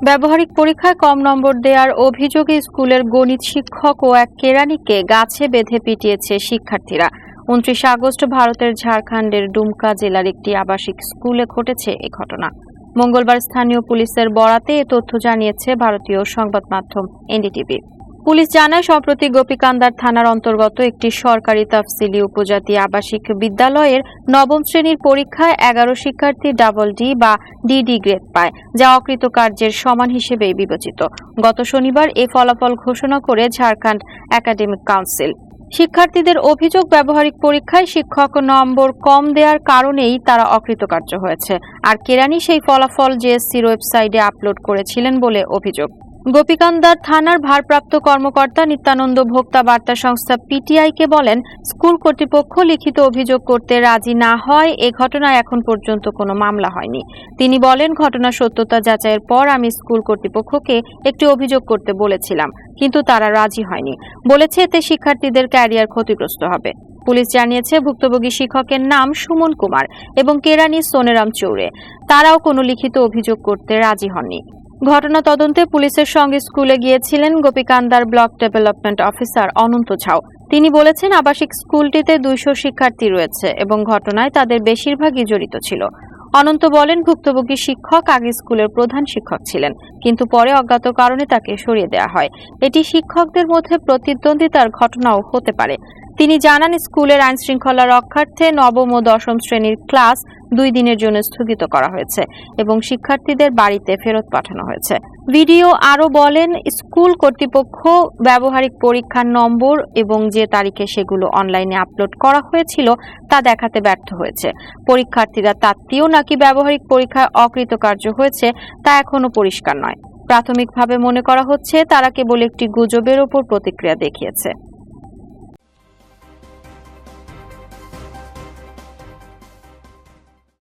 ব্যবহারিক পরীক্ষায় কম নম্বর দেওয়ার অভিযোগে স্কুলের গণিত শিক্ষক ও এক কেরানিকে গাছে বেঁধে পিটিয়েছে শিক্ষার্থীরা। উনত্রিশে আগস্ট ভারতের ঝাড়খণ্ডের ডুমকা জেলার একটি আবাসিক স্কুলে ঘটেছে এ ঘটনা। মঙ্গলবার স্থানীয় পুলিশের বরাতে এ তথ্য জানিয়েছে ভারতীয় সংবাদ মাধ্যম এনডিটিভি। পুলিশ জানায়, সম্প্রতি গোপীকান্দার থানার অন্তর্গত একটি সরকারি তফসিলি উপজাতি আবাসিক বিদ্যালয়ের নবম শ্রেণির পরীক্ষায় এগারো শিক্ষার্থী ডাবল ডি বা ডিডি গ্রেড পায়, যা অকৃতকার্যের সমান হিসেবে বিবেচিত। গত শনিবার এ ফলাফল ঘোষণা করে ঝাড়খণ্ড একাডেমিক কাউন্সিল। শিক্ষার্থীদের অভিযোগ, ব্যবহারিক পরীক্ষায় শিক্ষক নম্বর কম দেওয়ার কারণেই তারা অকৃতকার্য হয়েছে। আর কেরানি সেই ফলাফল জেএসসির ওয়েবসাইটে আপলোড করেছিলেন বলে অভিযোগ। গোপীকান্দার থানার ভারপ্রাপ্ত কর্মকর্তা নিত্যানন্দ ভোক্তা বার্তা সংস্থা পিটিআইকে বলেন, স্কুল কর্তৃপক্ষ লিখিত অভিযোগ করতে রাজি না হয়, এ ঘটনায় এখন পর্যন্ত কোনো মামলা হয়নি। তিনি বলেন ঘটনার সত্যতা যাচাইয়ের পর আমি স্কুল কর্তৃপক্ষকে একটি অভিযোগ করতে বলেছিলাম, কিন্তু তারা রাজি হয়নি। বলেছে, এতে শিক্ষার্থীদের ক্যারিয়ার ক্ষতিগ্রস্ত হবে। পুলিশ জানিয়েছে, ভুক্তভোগী শিক্ষকের নাম সুমন কুমার এবং কেরানি সোনেরাম চৌড়ে। তারাও কোনো লিখিত অভিযোগ করতে রাজি হননি। ঘটনা তদন্তে পুলিশের সঙ্গে স্কুলে গিয়েছিলেন গোপীকান্দার block development officer Ananta Jhao. তিনি বলেছেন, আবাসিক স্কুলটিতে দুইশো শিক্ষার্থী রয়েছে এবং ঘটনায় তাদের বেশিরভাগই জড়িত ছিল। অনন্ত বলেন, ভুক্তভোগী শিক্ষক আগে স্কুলের প্রধান শিক্ষক ছিলেন, কিন্তু পরে অজ্ঞাত কারণে তাকে সরিয়ে দেওয়া হয়। এটি শিক্ষকদের মধ্যে প্রতিদ্বন্দ্বিতার ঘটনাও হতে পারে। তিনি জানান, স্কুলের আইন শৃঙ্খলা রক্ষার্থে নবম ও দশম শ্রেণির ক্লাস দুই দিনের জন্য স্থগিত করা হয়েছে এবং শিক্ষার্থীদের বাড়িতে ফেরত পাঠানো হয়েছে। ভিডিও আরও বলেন, স্কুল কর্তৃপক্ষ ব্যবহারিক পরীক্ষার নম্বর এবং যে তারিখে সেগুলো অনলাইনে আপলোড করা হয়েছিল তা দেখাতে ব্যর্থ হয়েছে। পরীক্ষার্থীরা তাত্ত্বীয় নাকি ব্যবহারিক পরীক্ষায় অকৃতকার্য হয়েছে তা এখনও পরিষ্কার নয়। প্রাথমিকভাবে মনে করা হচ্ছে, তারা কেবল একটি গুজবের ওপর প্রতিক্রিয়া দেখিয়েছে।